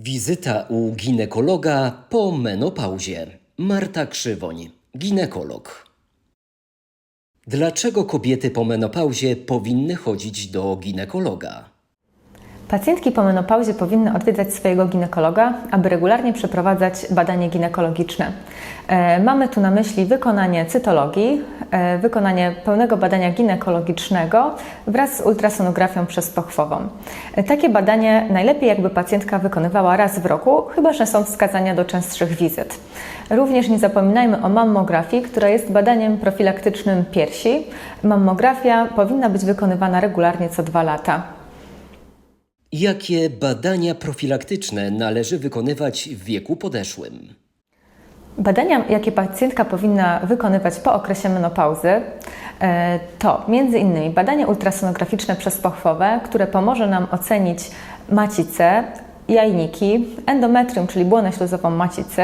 Wizyta u ginekologa po menopauzie. Marta Krzywoń, ginekolog. Dlaczego kobiety po menopauzie powinny chodzić do ginekologa? Pacjentki po menopauzie powinny odwiedzać swojego ginekologa, aby regularnie przeprowadzać badanie ginekologiczne. E, Mamy tu na myśli wykonanie cytologii, e, wykonanie pełnego badania ginekologicznego wraz z ultrasonografią przezpochwową. E, Takie badanie najlepiej jakby pacjentka wykonywała raz w roku, chyba że są wskazania do częstszych wizyt. Również nie zapominajmy o mammografii, która jest badaniem profilaktycznym piersi. Mammografia powinna być wykonywana regularnie co dwa lata. Jakie badania profilaktyczne należy wykonywać w wieku podeszłym? Badania, jakie pacjentka powinna wykonywać po okresie menopauzy, e, to m.in. badanie ultrasonograficzne przezpochwowe, które pomoże nam ocenić macicę, jajniki, endometrium, czyli błonę śluzową macicy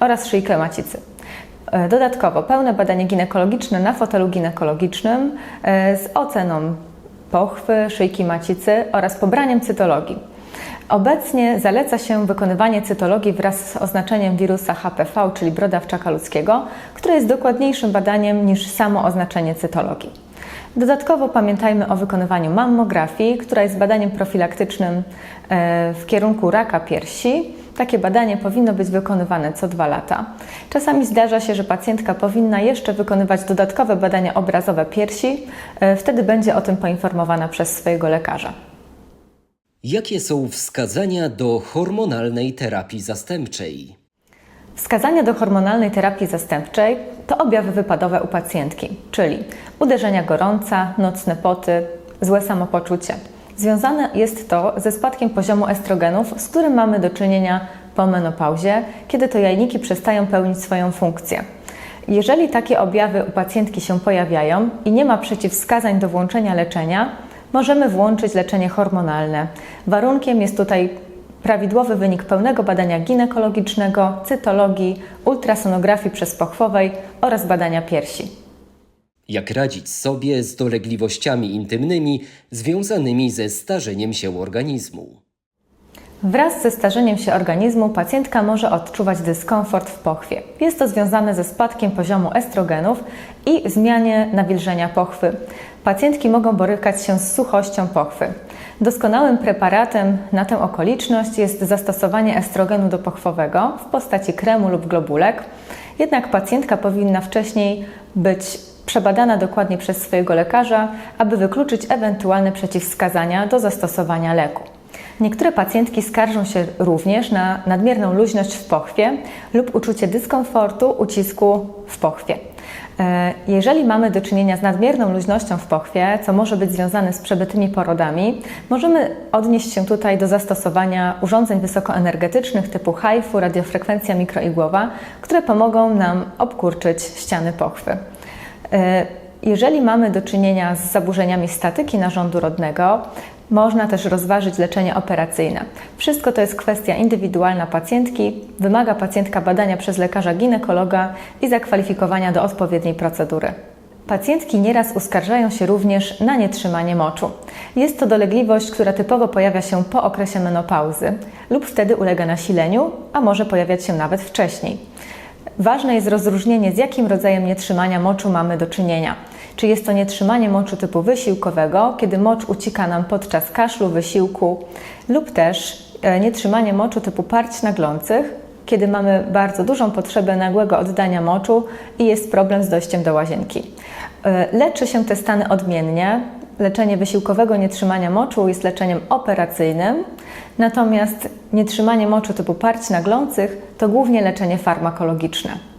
oraz szyjkę macicy. E, Dodatkowo pełne badanie ginekologiczne na fotelu ginekologicznym e, z oceną pochwy, szyjki macicy oraz pobraniem cytologii. Obecnie zaleca się wykonywanie cytologii wraz z oznaczeniem wirusa HPV, czyli brodawczaka ludzkiego, które jest dokładniejszym badaniem niż samo oznaczenie cytologii. Dodatkowo pamiętajmy o wykonywaniu mammografii, która jest badaniem profilaktycznym e, w kierunku raka piersi. Takie badanie powinno być wykonywane co dwa lata. Czasami zdarza się, że pacjentka powinna jeszcze wykonywać dodatkowe badania obrazowe piersi, e, wtedy będzie o tym poinformowana przez swojego lekarza. Jakie są wskazania do hormonalnej terapii zastępczej? Wskazania do hormonalnej terapii zastępczej to objawy wypadowe u pacjentki, czyli uderzenia gorąca, nocne poty, złe samopoczucie. Związane jest to ze spadkiem poziomu estrogenów, z którym mamy do czynienia po menopauzie, kiedy to jajniki przestają pełnić swoją funkcję. Jeżeli takie objawy u pacjentki się pojawiają i nie ma przeciwwskazań do włączenia leczenia, możemy włączyć leczenie hormonalne. Warunkiem jest tutaj prawidłowy wynik pełnego badania ginekologicznego, cytologii, ultrasonografii przezpochwowej oraz badania piersi. Jak radzić sobie z dolegliwościami intymnymi związanymi ze starzeniem się organizmu? Wraz ze starzeniem się organizmu pacjentka może odczuwać dyskomfort w pochwie. Jest to związane ze spadkiem poziomu estrogenów i zmianie nawilżenia pochwy. Pacjentki mogą borykać się z suchością pochwy. Doskonałym preparatem na tę okoliczność jest zastosowanie estrogenu dopochwowego w postaci kremu lub globulek. Jednak pacjentka powinna wcześniej być przebadana dokładnie przez swojego lekarza, aby wykluczyć ewentualne przeciwwskazania do zastosowania leku. Niektóre pacjentki skarżą się również na nadmierną luźność w pochwie lub uczucie dyskomfortu, ucisku w pochwie. E, Jeżeli mamy do czynienia z nadmierną luźnością w pochwie, co może być związane z przebytymi porodami, możemy odnieść się tutaj do zastosowania urządzeń wysokoenergetycznych typu HIFU, radiofrekwencja mikroigłowa, które pomogą nam obkurczyć ściany pochwy. Jeżeli mamy do czynienia z zaburzeniami statyki narządu rodnego, można też rozważyć leczenie operacyjne. Wszystko to jest kwestia indywidualna pacjentki. Wymaga pacjentka badania przez lekarza ginekologa i zakwalifikowania do odpowiedniej procedury. Pacjentki nieraz uskarżają się również na nietrzymanie moczu. Jest to dolegliwość, która typowo pojawia się po okresie menopauzy lub wtedy ulega nasileniu, a może pojawiać się nawet wcześniej. Ważne jest rozróżnienie, z jakim rodzajem nietrzymania moczu mamy do czynienia. Czy jest to nietrzymanie moczu typu wysiłkowego, kiedy mocz ucieka nam podczas kaszlu, wysiłku, lub też e, nietrzymanie moczu typu parć naglących, kiedy mamy bardzo dużą potrzebę nagłego oddania moczu i jest problem z dojściem do łazienki. E, Leczy się te stany odmiennie. Leczenie wysiłkowego nietrzymania moczu jest leczeniem operacyjnym, natomiast nietrzymanie moczu typu parć naglących to głównie leczenie farmakologiczne.